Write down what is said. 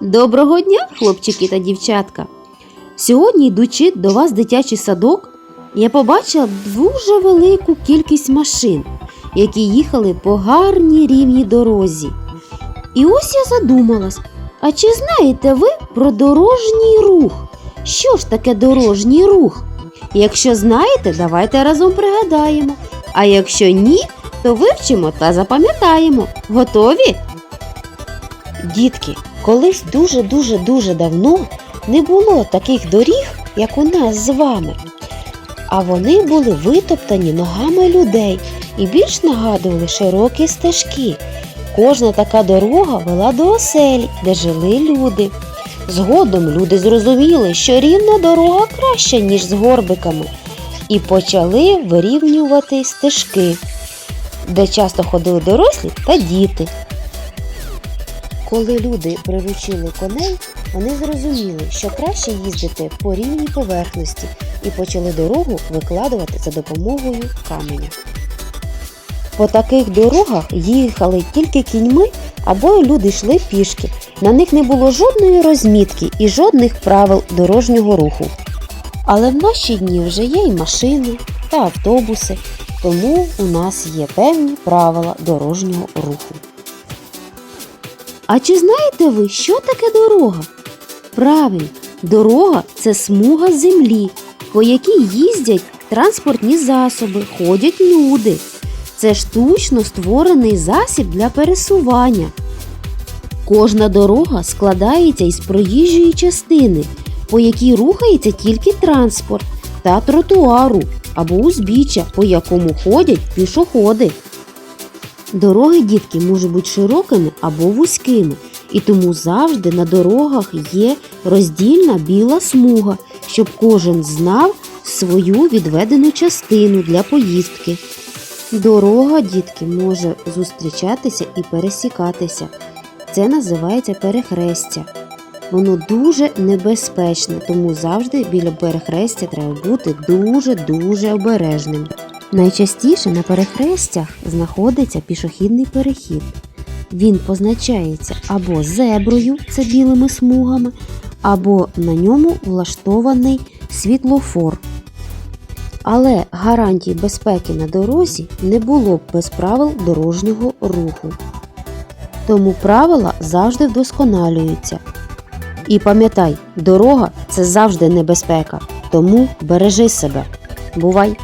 Доброго дня, хлопчики та дівчатка! Сьогодні, йдучи до вас дитячий садок, я побачила дуже велику кількість машин, які їхали по гарній рівній дорозі. І ось я задумалась: а чи знаєте ви про дорожній рух? Що ж таке дорожній рух? Якщо знаєте, давайте разом пригадаємо. А якщо ні, то вивчимо та запам'ятаємо. Готові? Дітки, колись дуже-дуже дуже давно не було таких доріг, як у нас з вами. А вони були витоптані ногами людей і більш нагадували широкі стежки. Кожна така дорога вела до оселі, де жили люди. Згодом люди зрозуміли, що рівна дорога краща, ніж з горбиками, і почали вирівнювати стежки, де часто ходили дорослі та діти. Коли люди приручили коней, вони зрозуміли, що краще їздити по рівній поверхності і почали дорогу викладувати за допомогою каменя. По таких дорогах їхали тільки кіньми або люди йшли пішки. На них не було жодної розмітки і жодних правил дорожнього руху. Але в наші дні вже є і машини та автобуси, тому у нас є певні правила дорожнього руху. А чи знаєте ви, що таке дорога? Правильно, дорога це смуга землі, по якій їздять транспортні засоби, ходять люди. Це штучно створений засіб для пересування. Кожна дорога складається із проїжджої частини, по якій рухається тільки транспорт, та тротуару або узбіччя, по якому ходять пішоходи. Дороги дітки можуть бути широкими або вузькими, і тому завжди на дорогах є роздільна біла смуга, щоб кожен знав свою відведену частину для поїздки. Дорога, дітки, може зустрічатися і пересікатися. Це називається перехрестя. Воно дуже небезпечне, тому завжди біля перехрестя треба бути дуже-дуже обережним. Найчастіше на перехрестях знаходиться пішохідний перехід. Він позначається або зеброю, це білими смугами, або на ньому влаштований світлофор. Але гарантій безпеки на дорозі не було б без правил дорожнього руху. Тому правила завжди вдосконалюються. І пам'ятай, дорога це завжди небезпека, тому бережи себе. Бувай!